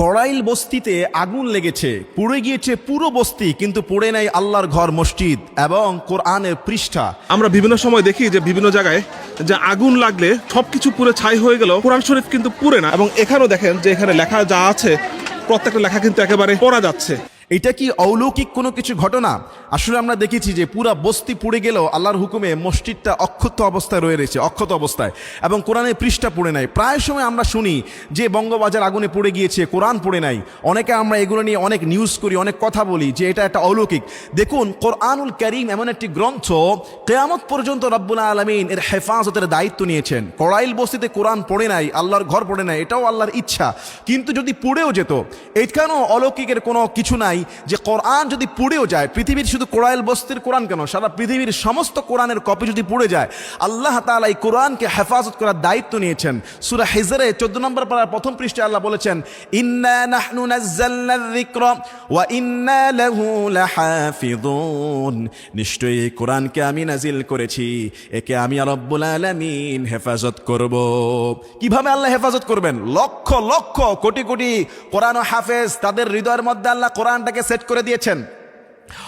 কড়াইল বস্তিতে আগুন লেগেছে, পুড়ে গিয়েছে পুরো বস্তি, কিন্তু পড়ে নাই আল্লাহর ঘর মসজিদ এবং কোরআনের পৃষ্ঠা। আমরা বিভিন্ন সময় দেখি যে বিভিন্ন জায়গায় যে আগুন লাগলে সবকিছু পুরে ছাই হয়ে গেল কোরআন শরীফ কিন্তু পুরে না। এবং এখানেও দেখেন যে এখানে লেখা যা আছে, প্রত্যেকটা লেখা কিন্তু একেবারে পড়া যাচ্ছে। এটা কি অলৌকিক কোনো কিছু ঘটনা? আসলে আমরা দেখেছি যে পুরা বস্তি পুড়ে গেলেও আল্লাহর হুকুমে মসজিদটা অক্ষত অবস্থায় রয়ে রয়েছে, অক্ষত অবস্থায়। এবং কোরআনে পৃষ্ঠা পড়ে নাই। প্রায় সময় আমরা শুনি যে বঙ্গবাজার আগুনে পড়ে গিয়েছে, কোরআন পড়ে নাই। অনেকে আমরা এগুলো নিয়ে অনেক নিউজ করি, অনেক কথা বলি যে এটা একটা অলৌকিক। দেখুন, কোরআনুল করিম এমন একটি গ্রন্থ কেয়ামত পর্যন্ত রব্বুল আলমিন এর হেফাজতের দায়িত্ব নিয়েছেন। কড়াইল বস্তিতে কোরআন পড়ে নাই, আল্লাহর ঘর পড়ে নাই, এটাও আল্লাহর ইচ্ছা। কিন্তু যদি পুড়েও যেত, এখানেও অলৌকিকের কোনো কিছু নাই। যে কোরআন যদি পুড়েও যায়, পৃথিবীর শুধু কোরআল বস্তির কোরআন কেন? সারা পৃথিবীর সমস্ত কোরআনের কপি যদি পুড়ে যায়, আল্লাহ তাআলা এই কোরআনকে হেফাজত করার দায়িত্ব নিয়েছেন। সুরা হিজরে চোদ্দ নম্বর পাড়ার প্রথম পৃষ্ঠে আল্লাহ বলেছেন নিশ্চয়ই কোরআনকে আমি নাজিল করেছি। একে আমি রব্বুল আলামিন হেফাজত করব। কীভাবে আল্লাহ হেফাজত করবেন? লক্ষ লক্ষ, কোটি কোটি কোরআন হাফেজ তাদের হৃদয়ের মধ্যে আল্লাহ কোরআনটাকে সেট করে দিয়েছেন।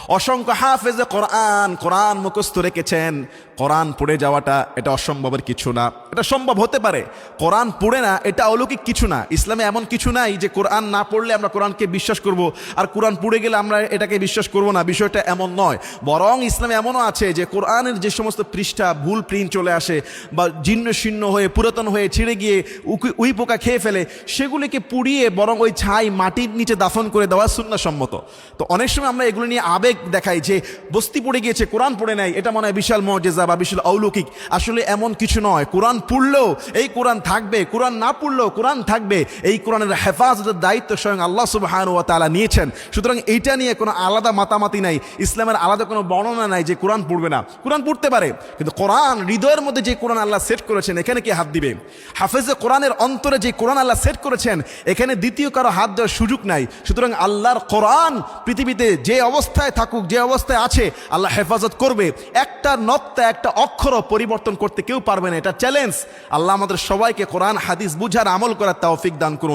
অসংখ্য হাফেজে কোরআন কোরআন মুখস্থ রেখেছেন। কোরআন পড়ে যাওয়াটা এটা অসম্ভবের কিছু না। এটা সম্ভব হতে পারে। কোরআন পড়ে না, এটা অলৌকিক কিছু না। ইসলামে এমন কিছু নাই যে কোরআন না পড়লে আমরা কোরআনকে বিশ্বাস করব, আর কোরআন পড়ে গেলে আমরা এটাকে বিশ্বাস করব না। বিষয়টা এমন নয়। বরং ইসলামে এমনও আছে যে কোরআনের যে সমস্ত পৃষ্ঠা, ভুল প্রিন্ট চলে আসে বা জীর্ণ শীর্ণ হয়ে পুরাতন হয়ে ছিঁড়ে গিয়ে উই পোকা খেয়ে ফেলে, সেগুলিকে পুড়িয়ে বরং ওই ছাই মাটির নিচে দাফন করে দেওয়া সুন্নাসম্মত। তো অনেক সময় আমরা এগুলো নিয়ে আবেগ দেখায় যে বস্তি পড়ে গিয়েছে, কোরআন পড়ে নাই, এটা মনে হয় বিশাল মজেজা বা বিশাল অলৌকিক। আসলে এমন কিছু নয়, কোরআন পড়লেও, এই কোরআন থাকবে, কোরআন না পড়লেও কোরআন থাকবে, এই কোরআনের হেফাজতের দায়িত্ব স্বয়ং আল্লাহ সুবাহান ও তালা নিয়েছেন। সুতরাং এইটা নিয়ে কোনো আলাদা মাতামাতি নাই, ইসলামের আলাদা কোনো বর্ণনা নাই যে কোরআন পড়বে না। কোরআন পড়তে পারে, কিন্তু কোরআন, হৃদয়ের মধ্যে যে কোরআন আল্লাহ সেট করেছেন, এখানে কি হাত দিবে? হাফেজে কোরআনের অন্তরে যে কোরআন আল্লাহ সেট করেছেন, এখানে দ্বিতীয় কারও হাত দেওয়ার সুযোগ নাই। সুতরাং আল্লাহর কোরআন পৃথিবীতে যে অবস্থায় থাকুক, যে অবস্থায় আছে, আল্লাহ হেফাজত করবে। একটা নক্তা, একটা অক্ষর পরিবর্তন করতে কেউ পারবে না। এটা চ্যালেঞ্জ আল্লাহ আমাদের সবাইকে কোরআন, হাদিস বুঝার আমল করার তাওফিক দান করুন।